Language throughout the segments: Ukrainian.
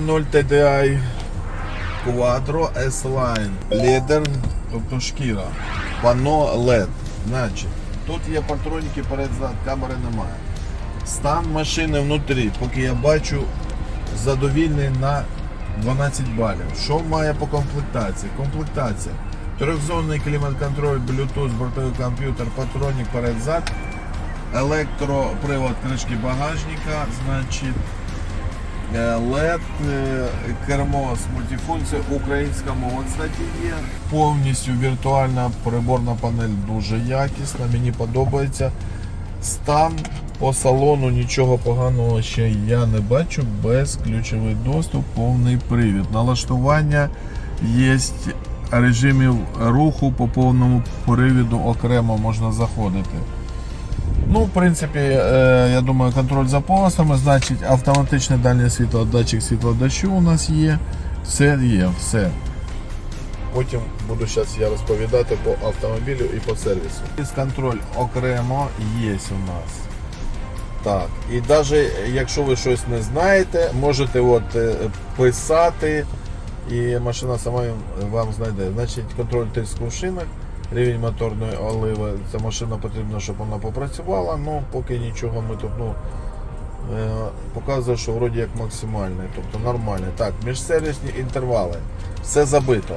2.0 TDI Quattro S-Line. Ледер, тобто. Пано LED. Значить, тут є патроніки перед-зад, камери немає. Стан машини внутрі, поки я бачу, задовільний на 12 балів. Що має по комплектації? Комплектація. Трьохзонний клімат-контроль, Bluetooth, бортовий комп'ютер, патронік перед-зад, електропривод кришки багажника, значить, LED, е, кермо з мультифункцією, українська мова, кстати, є. Повністю віртуальна приборна панель дуже якісна, мені подобається. Стан по салону нічого поганого ще я не бачу. Безключовий доступ, повний привід. Налаштування є режимів руху по повному привіду окремо можна заходити. Ну, в принципі, е, я думаю, контроль за полосами, значить, автоматичне дальнє світло, датчик світлодощу у нас є. Все є, все. Потім буду зараз я розповідати по автомобілю і по сервісу. Контроль окремо є у нас. Так, і навіть якщо ви щось не знаєте, можете от, е, писати, і машина сама вам знайде. Значить, контроль тиску в шинах, рівень моторної оливи. Ця машина потрібно, щоб вона попрацювала, ну поки нічого ми тут ну, е, показує, що вроді як максимальний, тобто нормальний. Так, міжсервісні інтервали. Все забито.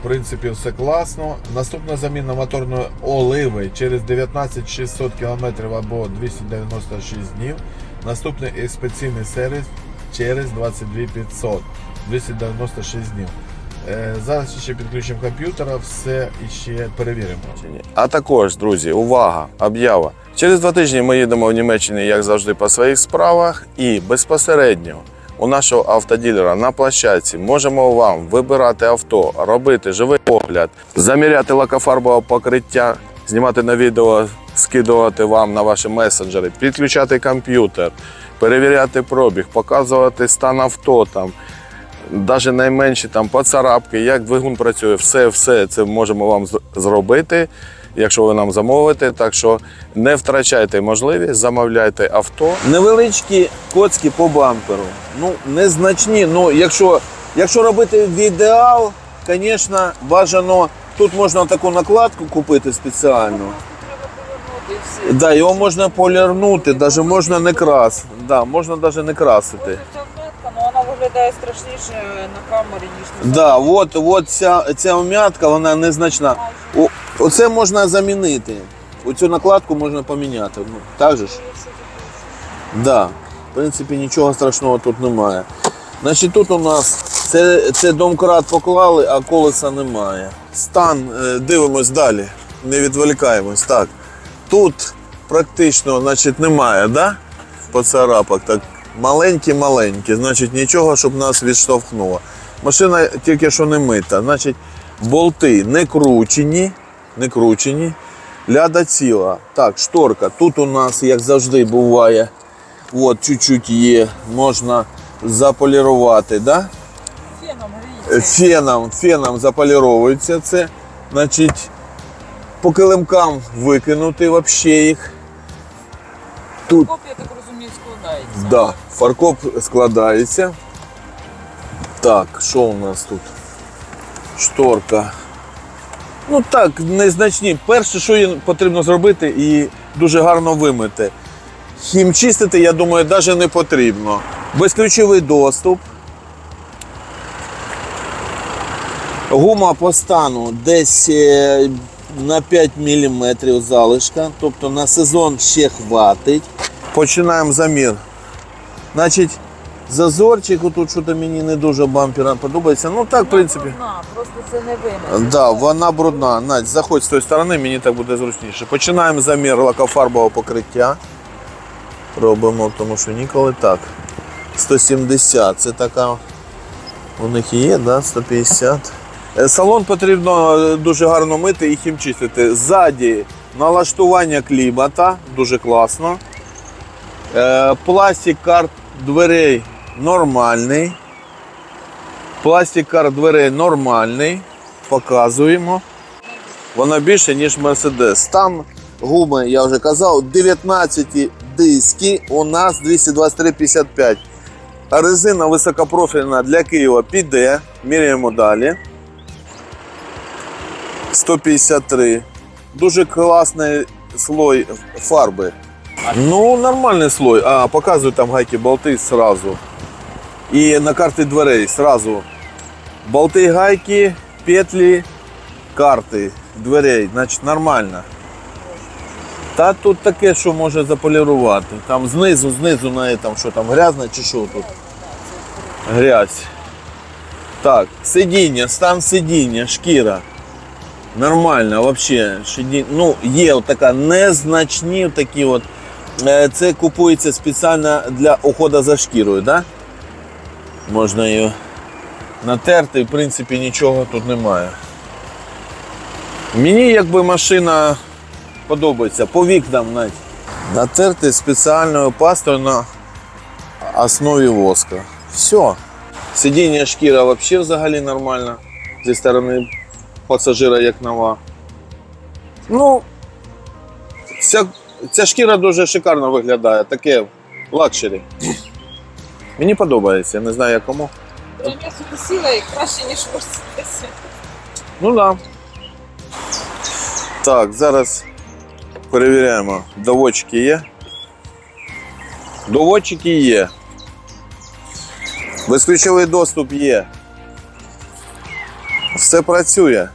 В принципі, все класно. Наступна заміна моторної оливи через 19 600 км або 296 днів. Наступний інспекційний сервіс через 22 500 296 днів. Е, Зараз ще підключимо комп'ютера, все і ще перевіримо. А також, друзі, увага, об'ява. Через два тижні ми їдемо в Німеччині, як завжди, по своїх справах, і безпосередньо у нашого автоділера на площадці можемо вам вибирати авто, робити живий огляд, заміряти лакофарбове покриття, знімати на відео, скидувати вам на ваші месенджери, підключати комп'ютер, перевіряти пробіг, показувати стан авто там. Навіть найменші там поцарапки, як двигун працює, все, все це можемо вам зробити, якщо ви нам замовите. Так що не втрачайте можливість, замовляйте авто. Невеличкі коцки по бамперу. Ну, незначні. Ну, якщо, якщо робити в ідеал, звісно, бажано. Тут можна таку накладку купити спеціальну. Да, його можна полірнути, навіть можна не крас. Да, можна навіть не красити. Ця вмятка, ну вона виглядає страшніше на камері, ніж на Да, от, от ця, ця вмятка, вона незначна. О, оце можна замінити. Оцю накладку можна поміняти. Ну, так же ж? Да. В принципі, нічого страшного тут немає. Значить, тут у нас це, це домкрат поклали, а колеса немає. Стан, е, дивимось далі, не відволікаємось. Так. Тут практично значить, немає, да? Поцарапок. Так, маленькі-маленькі, значить нічого, щоб нас відштовхнуло. Машина тільки що не мита. Значить, болти не кручені, не кручені. Ляда ціла. Так, шторка. Тут у нас, як завжди, буває, от чуть-чуть є, можна заполірувати, да? феном Е, гріється. феном, феном заполіровується це. Значить, по килимкам викинути вообще їх. Тут складається. Да, фаркоп складається. Так, що у нас тут? Шторка. Ну так, незначні. Перше, що їм потрібно зробити, і дуже гарно вимити. Хімчистити, я думаю, навіть не потрібно. Безключовий доступ. Гума по стану десь е, на 5 мм залишка, тобто на сезон ще хватить. Починаємо замір. Значить, зазорчик, тут що-то мені не дуже бампера подобається. Ну так, в принципі. Брудна, просто це не вимір. Да, вона брудна. Надь, заходь з тої сторони, мені так буде зручніше. Починаємо замір лакофарбового покриття. Робимо, тому що ніколи так. 170, це така. У них є, да? 150. Е, Салон потрібно е, дуже гарно мити і хімчистити. Ззаді налаштування клімата, дуже класно. Е, Пластик карт дверей нормальний. Пластик карт дверей нормальний. Показуємо. Вона більше, ніж Mercedes. Стан гуми, я вже казав, 19 диски. У нас 223,55. резина високопрофільна для Києва піде. Міряємо далі. 153. Дуже класний слой фарби. Ну, нормальний слой. А, показую там гайки болти сразу. І на карти дверей сразу. Болти гайки, петлі, карти дверей. Значить, нормально. Та тут таке, що може заполірувати. Там знизу, знизу на там, що там грязно чи що тут? Грязь. Так, сидіння, стан сидіння, шкіра. Нормально. Шиді... Ну, є от така незначні такі от. Е, Це купується спеціально для уходу за шкірою, да? Можна її натерти, в принципі, нічого тут немає. Мені якби машина подобається по вікнам навіть. Натерти спеціальною пастою на основі воска. Все. Сидіння шкіра взагалі взагалі нормально. Зі сторони пасажира як нова. Ну, ця, ця шкіра дуже шикарно виглядає, таке лакшері. Мені подобається, не знаю як кому. Я м'ясо сіла і краще, ніж в Мерседесі. Ну да. Так, зараз перевіряємо. Доводчики є. Доводчики є. Безключовий доступ є. Все працює.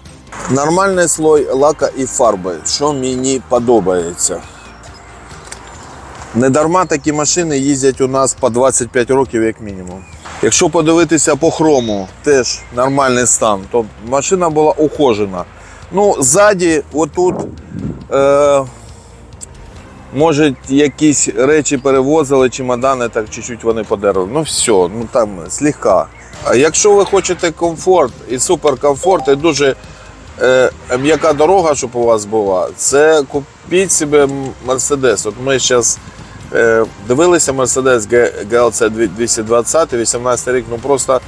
Нормальний слой лака і фарби, що мені подобається. Недарма такі машини їздять у нас по 25 років як мінімум. Якщо подивитися по хрому, теж нормальний стан, то машина була ухожена. Ну, ззаді, отут, е, може, якісь речі перевозили, чемодани, так чуть-чуть вони подерли. Ну все, ну там слегка. А якщо ви хочете комфорт і суперкомфорт, і дуже е, м'яка дорога, щоб у вас була, це купіть собі Мерседес. От ми зараз дивилися Mercedes GLC 220, 18 рік, ну просто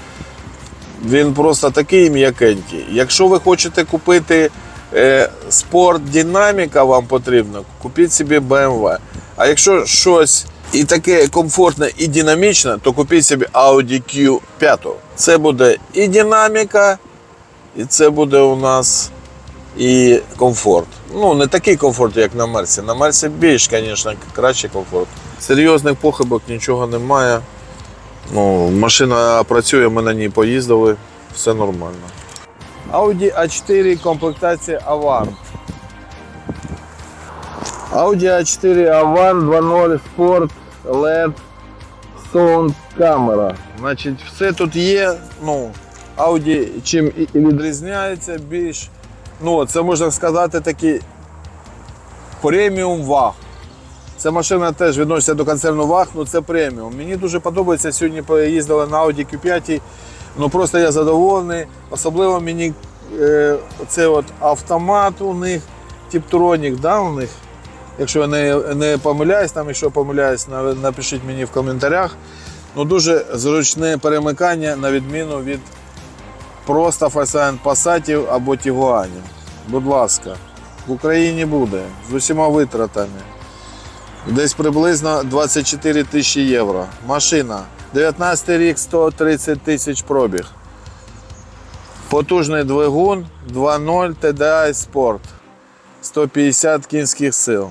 він просто такий м'якенький. Якщо ви хочете купити е, спорт динаміка, вам потрібно, купіть собі BMW. А якщо щось і таке комфортне і динамічне, то купіть собі Audi Q5. Це буде і динаміка, і це буде у нас і комфорт. Ну, не такий комфорт, як на Мерсі. На Мерсі більш, звісно, кращий комфорт. Серйозних похибок нічого немає. Ну, машина працює, ми на ній поїздили, все нормально. Audi A4 комплектація Avant. Audi A4 Avant 2.0 Sport LED Sound камера. Значить, все тут є. Ну, Audi чим і відрізняється більш. Ну, це можна сказати такий преміум ваг. Ця машина теж відноситься до концерну ВАГ, ну це преміум. Мені дуже подобається. Сьогодні поїздили на Audi Q5. Ну просто я задоволений. Особливо мені е, це от автомат у них, Tiptronic, да, у них. Якщо я не, не помиляюсь, там, якщо помиляюсь, напишіть мені в коментарях. Ну, дуже зручне перемикання на відміну від просто Volkswagen Passat або Тігуанів. Будь ласка, в Україні буде з усіма витратами. Десь приблизно 24 тисячі євро. Машина. 19 рік 130 тисяч пробіг. Потужний двигун 2.0 TDI Sport. 150 кінських сил.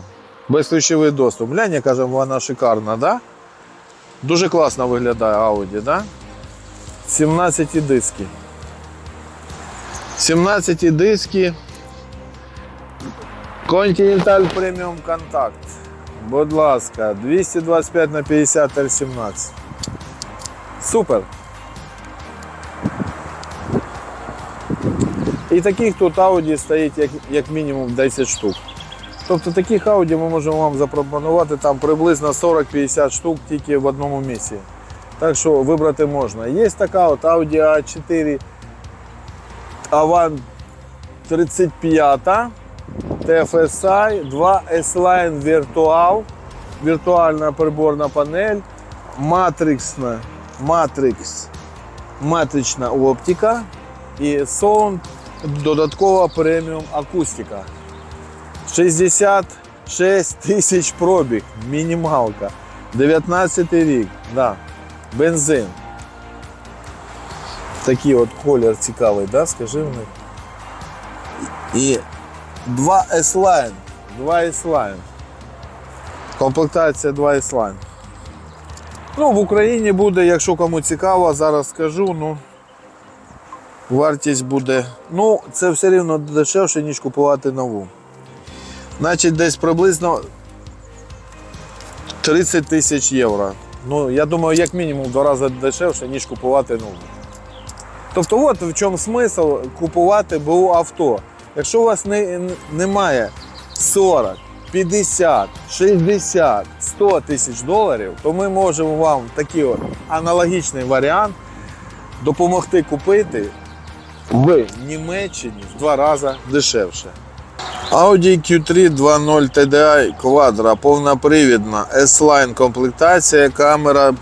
Безключовий доступ. Глянь, яка вона шикарна, да? Дуже класно виглядає Audi, да? 17 диски. 17 диски. Continental Premium Contact. Будь ласка, 225 на 50 R17. Супер. І таких тут Audi стоїть як, як мінімум 10 штук. Тобто таких Audi ми можемо вам запропонувати там приблизно 40-50 штук тільки в одному місці. Так що вибрати можна. Є така от Audi A4 Avant 35 TFSI, 2 S-Line Virtual, віртуальна приборна панель, матриксна, матрикс, матрична оптика і Sound додаткова преміум акустика. 66 тисяч пробіг, мінімалка. 19 рік. Да. бензин. Такий от колір цікавий, да? скажи мені. І 2 S-Line. 2 S-Line. Комплектація 2 S-Line. Ну, в Україні буде, якщо кому цікаво, зараз скажу, ну. Вартість буде. Ну, це все рівно дешевше, ніж купувати нову. Значить, десь приблизно 30 тисяч євро. Ну, я думаю, як мінімум в два рази дешевше, ніж купувати нову. Тобто, от в чому смисл купувати БУ авто. Якщо у вас не, немає 40, 50, 60, 100 тисяч доларів, то ми можемо вам такий от аналогічний варіант допомогти купити в Німеччині в два рази дешевше. Audi Q3 2.0 TDI Quadro, повнопривідна, S-Line комплектація, камера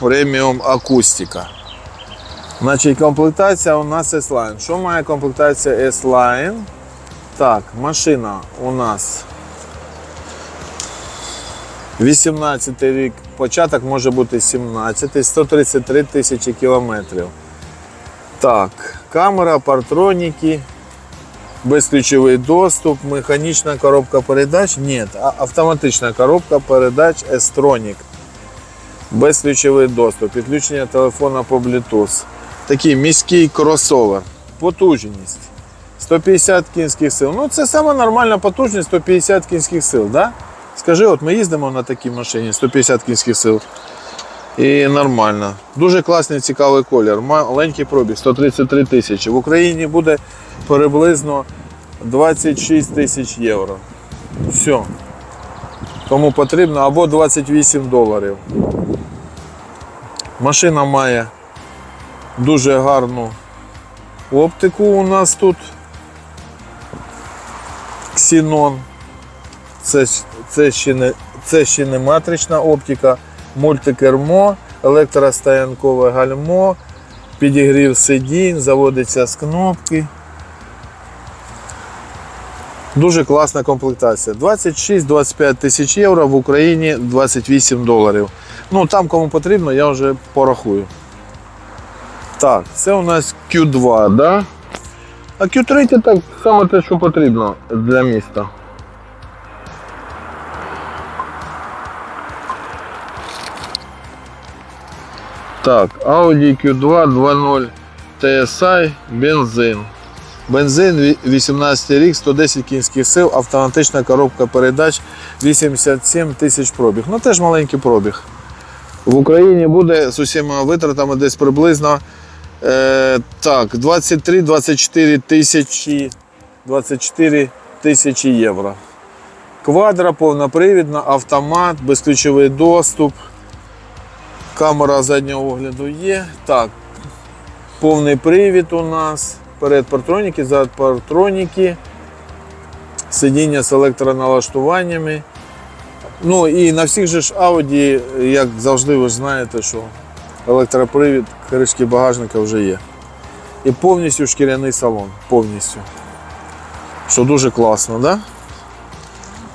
преміум акустика. Значить, комплектація у нас S-Line. Що має комплектація S-Line? Так, машина у нас 18 рік, початок може бути 17, 133 тисячі кілометрів. Так, камера, партроніки, безключовий доступ, механічна коробка передач. Ні, автоматична коробка передач S-Tronic. Безключовий доступ, підключення телефона по Bluetooth. Такий міський кросовер. Потужність. 150 кінських сил. Ну, це саме нормальна потужність 150 кінських сил, да? Скажи, от ми їздимо на такій машині 150 кінських сил. І нормально. Дуже класний цікавий колір. Маленький пробіг 133 тисячі. В Україні буде приблизно 26 тисяч євро. Все. Кому потрібно, або 28 доларів. Машина має дуже гарну оптику у нас тут. Ксінон. Це, це, ще не, це ще не матрична оптика, мультикермо, електростоянкове гальмо, підігрів сидінь, заводиться з кнопки. Дуже класна комплектація. 26-25 тисяч євро в Україні 28 доларів. Ну там кому потрібно, я вже порахую. Так, це у нас Q2, да? А Q3 це так саме те, що потрібно для міста. Так, Audi Q2 2.0 TSI, бензин. Бензин 18 рік, 110 кінських сил, автоматична коробка передач 87 тисяч пробіг. Ну теж маленький пробіг. В Україні буде з усіма витратами десь приблизно е, так, 23-24 тисячі 24 тисячі євро. Квадра, повнопривідна, автомат, безключовий доступ. Камера заднього огляду є. Так, повний привід у нас. Перед партроніки, зад партроніки. Сидіння з електроналаштуваннями. Ну і на всіх же ж Audi, як завжди, ви ж знаєте, що електропривід, кришки багажника вже є. І повністю шкіряний салон. Повністю. Що дуже класно, так? Да?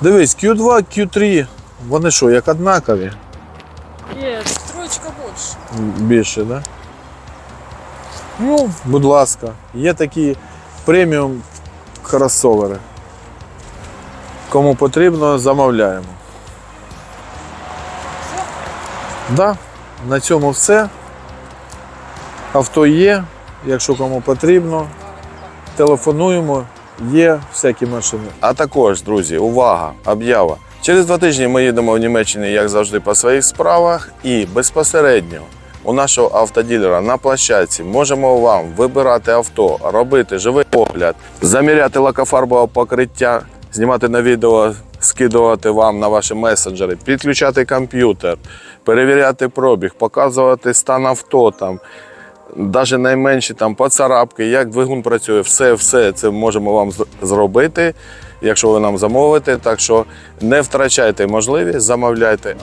Дивись, Q2, Q3, вони що, як однакові? Нет, троечка больше. Більше, да? Ну, будь ласка, є такі преміум кросовери. Кому потрібно, замовляємо. Да, на цьому все. Авто є, якщо кому потрібно. Телефонуємо, є всякі машини. А також, друзі, увага, об'ява. Через два тижні ми їдемо в Німеччину, як завжди, по своїх справах, і безпосередньо у нашого автоділера на площадці можемо вам вибирати авто, робити живий огляд, заміряти лакофарбове покриття, знімати на відео, скидувати вам на ваші месенджери, підключати комп'ютер, перевіряти пробіг, показувати стан авто там. Навіть найменші там поцарапки, як двигун працює, все, все це можемо вам зробити, якщо ви нам замовите. Так що не втрачайте можливість, замовляйте.